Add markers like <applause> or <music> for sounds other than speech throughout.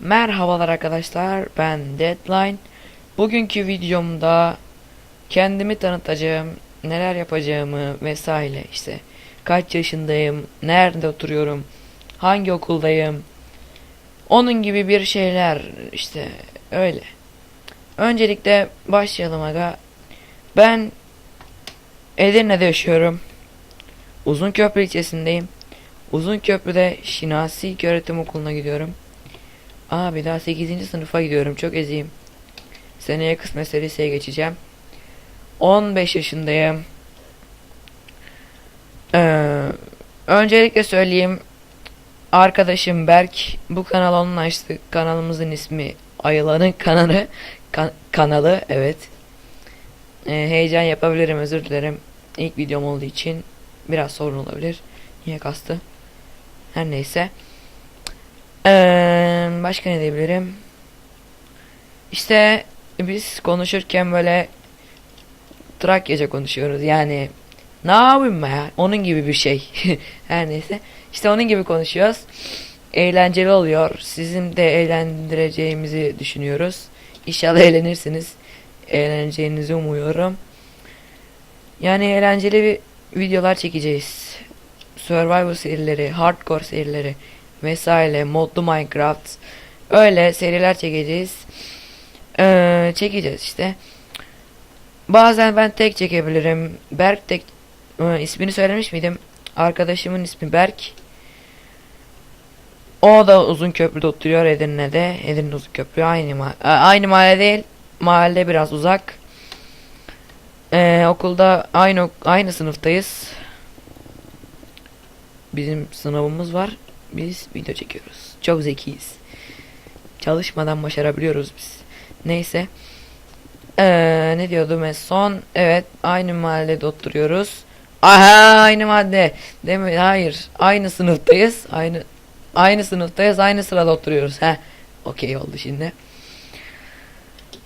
Merhabalar arkadaşlar ben Deadline. Bugünkü videomda kendimi tanıtacağım neler yapacağımı vesaire işte kaç yaşındayım nerede oturuyorum hangi okuldayım onun gibi bir şeyler işte öyle. Öncelikle başlayalım aga. Ben Edirne'de yaşıyorum. Uzunköprü ilçesindeyim. Uzunköprü'de Şinasi Öğretim Okulu'na gidiyorum Abi daha 8. sınıfa gidiyorum. Çok eziyim. Seneye kısmet liseye geçeceğim. 15 yaşındayım. Ee, öncelikle söyleyeyim. Arkadaşım Berk bu kanal onun açtı. Kanalımızın ismi Ayılanın kanalı. Kan- kanalı evet. Ee, heyecan yapabilirim özür dilerim. İlk videom olduğu için biraz sorun olabilir. Niye kastı? Her neyse. Eee, başka ne diyebilirim? İşte biz konuşurken böyle Trakyaca konuşuyoruz. Yani ne yapayım ya? Onun gibi bir şey. <laughs> Her neyse. İşte onun gibi konuşuyoruz. Eğlenceli oluyor. Sizin de eğlendireceğimizi düşünüyoruz. İnşallah eğlenirsiniz. Eğleneceğinizi umuyorum. Yani eğlenceli bir videolar çekeceğiz. Survival serileri, hardcore serileri vesaire modlu Minecraft öyle seriler çekeceğiz. Ee, çekeceğiz işte. Bazen ben tek çekebilirim. Berk tek Ee, ismini söylemiş miydim? Arkadaşımın ismi Berk. O da uzun köprüde oturuyor Edirne'de. Edirne uzun köprü aynı ma Ee, aynı mahalle değil. Mahalle biraz uzak. Ee, okulda aynı aynı sınıftayız. Bizim sınavımız var. Biz video çekiyoruz. Çok zekiyiz. Çalışmadan başarabiliyoruz biz. Neyse. Ee, ne diyordum en son? Evet, aynı mahallede oturuyoruz. Aha, aynı madde. Değil mi? Hayır. Aynı sınıftayız. Aynı aynı sınıftayız. Aynı sırada oturuyoruz. He. Okey oldu şimdi.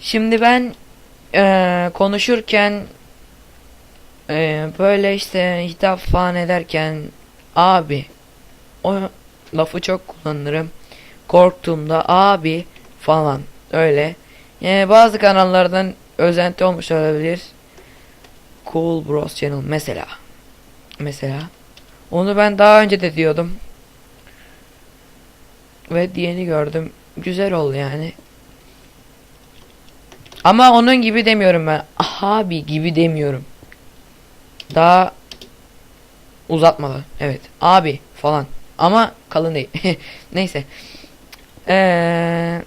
Şimdi ben eee, konuşurken eee, böyle işte hitap falan ederken abi o lafı çok kullanırım. Korktuğumda abi falan öyle. Yani bazı kanallardan özenti olmuş olabilir. Cool Bros Channel mesela. Mesela. Onu ben daha önce de diyordum. Ve diyeni gördüm. Güzel oldu yani. Ama onun gibi demiyorum ben. Abi gibi demiyorum. Daha uzatmalı. Evet. Abi falan. Ama kalın değil. <laughs> Neyse. Ee,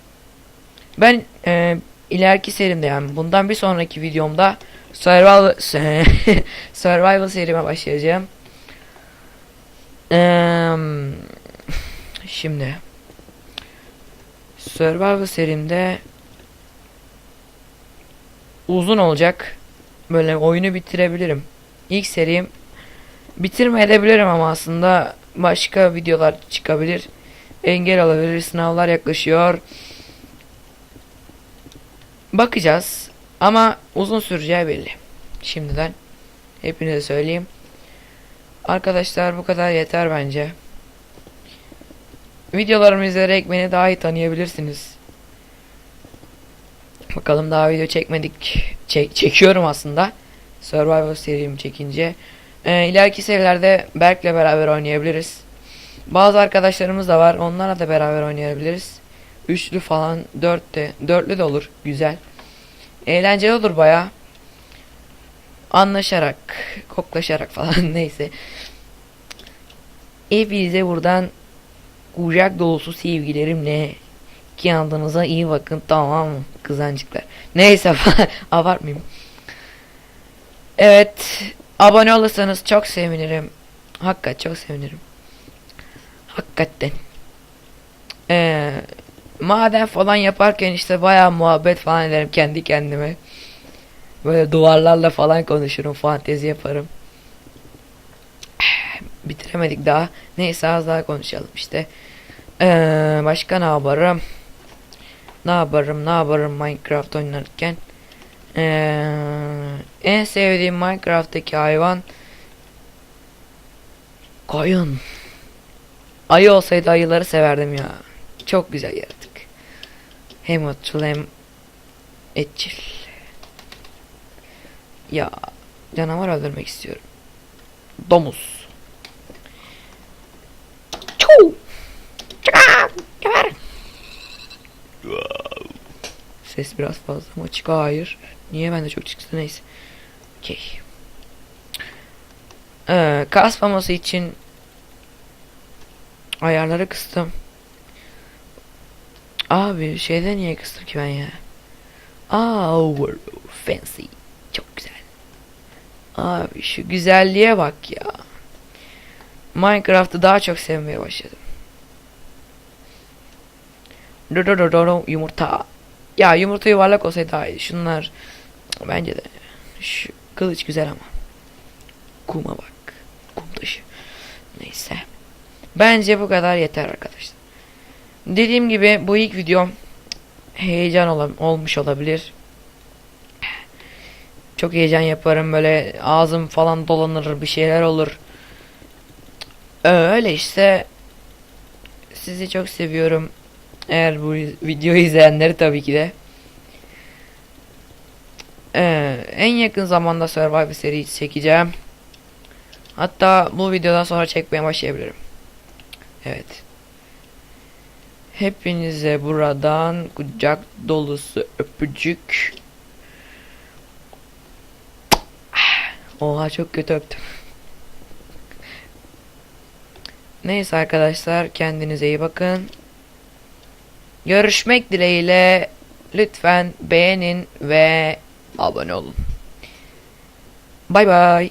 ben e, ileriki serimde yani bundan bir sonraki videomda survival <laughs> survival serime başlayacağım. Ee, şimdi survival serimde uzun olacak. Böyle oyunu bitirebilirim. İlk serim bitirmeyebilirim ama aslında başka videolar çıkabilir. Engel olabilir. Sınavlar yaklaşıyor. Bakacağız. Ama uzun süreceği belli. Şimdiden hepinize söyleyeyim. Arkadaşlar bu kadar yeter bence. Videolarımı izleyerek beni daha iyi tanıyabilirsiniz. Bakalım daha video çekmedik. Çek çekiyorum aslında. Survival serimi çekince. Ee, ileriki serilerde Berk'le beraber oynayabiliriz. Bazı arkadaşlarımız da var. Onlarla da beraber oynayabiliriz. Üçlü falan, dörtte, dörtlü de olur. Güzel. Eğlenceli olur baya. Anlaşarak, koklaşarak falan <laughs> neyse. Hepinize buradan kucak dolusu sevgilerimle kendinize iyi bakın tamam mı kızancıklar. Neyse <laughs> abartmayayım. Evet abone olursanız çok sevinirim. Hakikaten çok sevinirim. Hakikaten. Ee, maden falan yaparken işte bayağı muhabbet falan ederim kendi kendime. Böyle duvarlarla falan konuşurum, fantezi yaparım. <sighs> Bitiremedik daha. Neyse az daha konuşalım işte. Ee, başka ne yaparım? Ne yaparım, ne yaparım Minecraft oynarken? Ee, en sevdiğim Minecraft'taki hayvan koyun. Ayı olsaydı ayıları severdim ya. Çok güzel yaratık. Hem mutlu hem etçil. Ya canavar öldürmek istiyorum. Domuz. Ses biraz fazla mı açık? Hayır. Niye bende çok çıktı? Neyse. Okey. Ee, kasmaması için ayarları kıstım. Abi şeyden niye kıstım ki ben ya? Aa, over fancy. Çok güzel. Abi şu güzelliğe bak ya. Minecraft'ı daha çok sevmeye başladım. Yumurta. Ya yumurta yuvarlak olsaydı daha iyi. Şunlar bence de şu kılıç güzel ama. Kuma bak. Kum taşı. Neyse. Bence bu kadar yeter arkadaşlar. Dediğim gibi bu ilk videom heyecan ola- olmuş olabilir. Çok heyecan yaparım böyle ağzım falan dolanır bir şeyler olur. Öyle işte. Sizi çok seviyorum. Eğer bu videoyu izleyenleri tabii ki de. Ee, en yakın zamanda Survivor serisi çekeceğim. Hatta bu videodan sonra çekmeye başlayabilirim. Evet. Hepinize buradan kucak dolusu öpücük. Oha çok kötü öptüm. Neyse arkadaşlar kendinize iyi bakın. Görüşmek dileğiyle lütfen beğenin ve abone olun. Bay bay.